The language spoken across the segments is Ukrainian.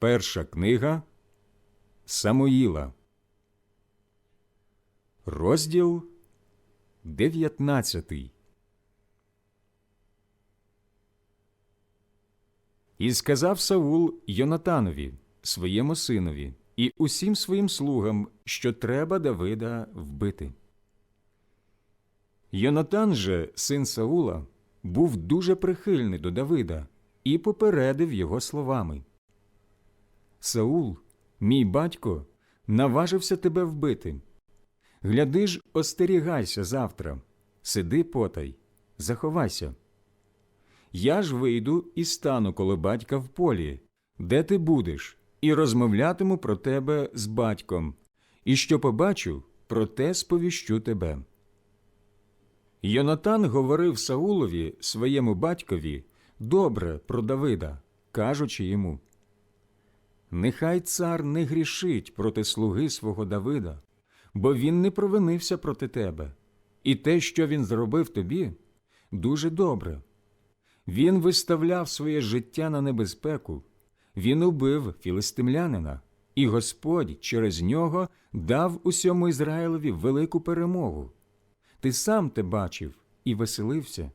Перша книга Самуїла, розділ 19. І сказав Саул Йонатанові, своєму синові, і усім своїм слугам, що треба Давида вбити. Йонатан же, син Саула, був дуже прихильний до Давида і попередив його словами. Саул, мій батько, наважився тебе вбити. Гляди ж, остерігайся завтра, сиди потай, заховайся. Я ж вийду і стану коло батька в полі, де ти будеш, і розмовлятиму про тебе з батьком, і що побачу, про те сповіщу тебе. Йонатан говорив Саулові, своєму батькові, добре про Давида, кажучи йому Нехай цар не грішить проти слуги свого Давида, бо він не провинився проти тебе, і те, що він зробив тобі, дуже добре. Він виставляв своє життя на небезпеку, він убив філистимлянина, і Господь через нього дав усьому Ізраїлеві велику перемогу. Ти сам те бачив і веселився.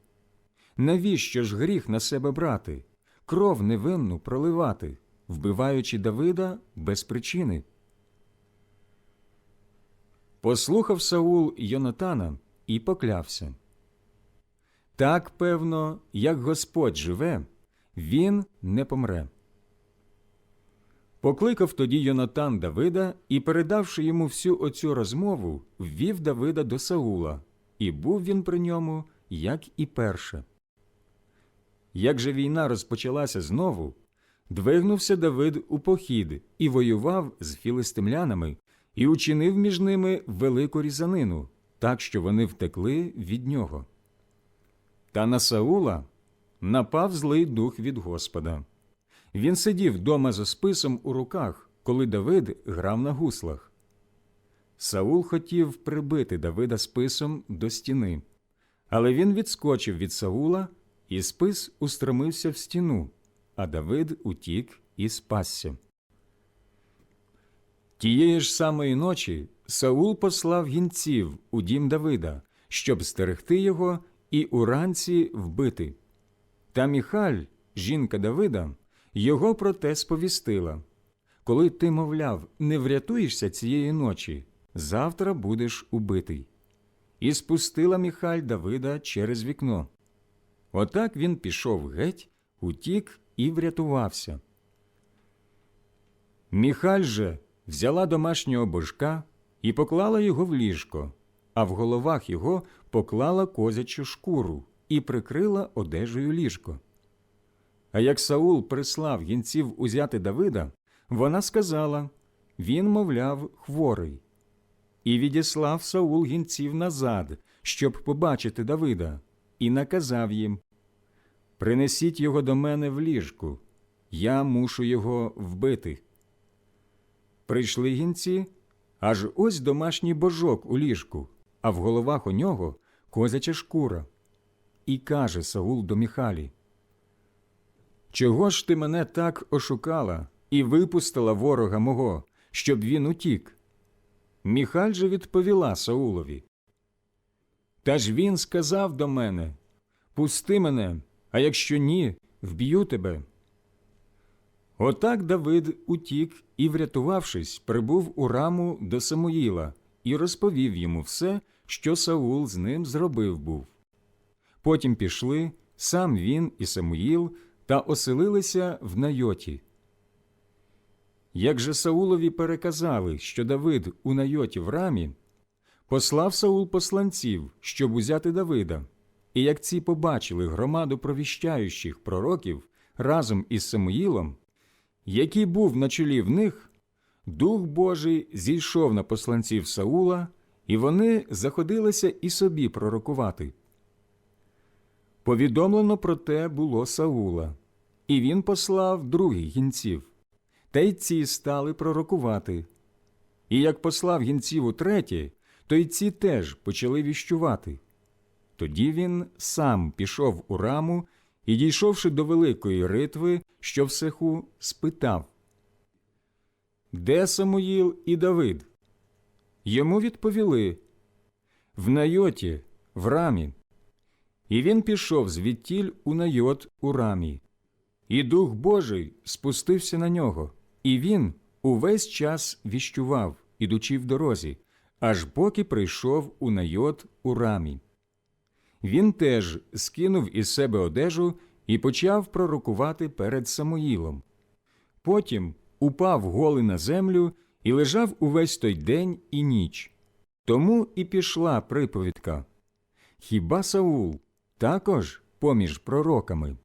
Навіщо ж гріх на себе брати, кров невинну проливати, вбиваючи Давида без причини? Послухав Саул Йонатана і поклявся. Так, певно, як Господь живе, він не помре. Покликав тоді Йонатан Давида і, передавши йому всю оцю розмову, ввів Давида до Саула, і був він при ньому, як і перше. Як же війна розпочалася знову, двигнувся Давид у похід і воював з філистимлянами, і учинив між ними велику різанину, так що вони втекли від нього. Та на Саула напав злий дух від Господа. Він сидів дома за списом у руках, коли Давид грав на гуслах. Саул хотів прибити Давида списом до стіни, але він відскочив від Саула, і спис устромився в стіну, а Давид утік і спасся. Тієї ж самої ночі Саул послав гінців у дім Давида, щоб стерегти його і уранці вбити. Та Міхаль, жінка Давида, його про те сповістила Коли ти, мовляв, не врятуєшся цієї ночі, завтра будеш убитий. І спустила Міхаль Давида через вікно. Отак він пішов геть, утік і врятувався. Міхаль же взяла домашнього божка і поклала його в ліжко, а в головах його поклала козячу шкуру і прикрила одежею ліжко. А як Саул прислав гінців узяти Давида, вона сказала він, мовляв, хворий. І відіслав Саул гінців назад, щоб побачити Давида, і наказав їм Принесіть його до мене в ліжку, я мушу його вбити. Прийшли гінці, аж ось домашній божок у ліжку, а в головах у нього козяча шкура. І каже Саул до Міхалі Чого ж ти мене так ошукала і випустила ворога мого, щоб він утік? Міхаль же відповіла Саулові. Та ж він сказав до мене Пусти мене, а якщо ні, вб'ю тебе. Отак Давид утік і, врятувавшись, прибув у раму до Самуїла і розповів йому все, що Саул з ним зробив був. Потім пішли сам він і Самуїл та оселилися в Найоті. Як же Саулові переказали, що Давид у Найоті в рамі, послав Саул посланців, щоб узяти Давида. І як ці побачили громаду провіщаючих пророків разом із Самуїлом, який був на чолі в них, Дух Божий зійшов на посланців Саула, і вони заходилися і собі пророкувати. Повідомлено про те було Саула, і він послав других гінців, та й ці стали пророкувати. І як послав гінців утретє, то й ці теж почали віщувати. Тоді він сам пішов у раму і, дійшовши до великої ритви, що в сеху, спитав Де Самуїл і Давид? Йому відповіли В Найоті, в рамі. І він пішов звідтіль у Найот у рамі. І Дух Божий спустився на нього, і він увесь час віщував, ідучи в дорозі, аж поки прийшов у Найот у рамі. Він теж скинув із себе одежу і почав пророкувати перед Самуїлом. Потім упав голий на землю і лежав увесь той день і ніч. Тому і пішла приповідка. Хіба Саул також поміж пророками?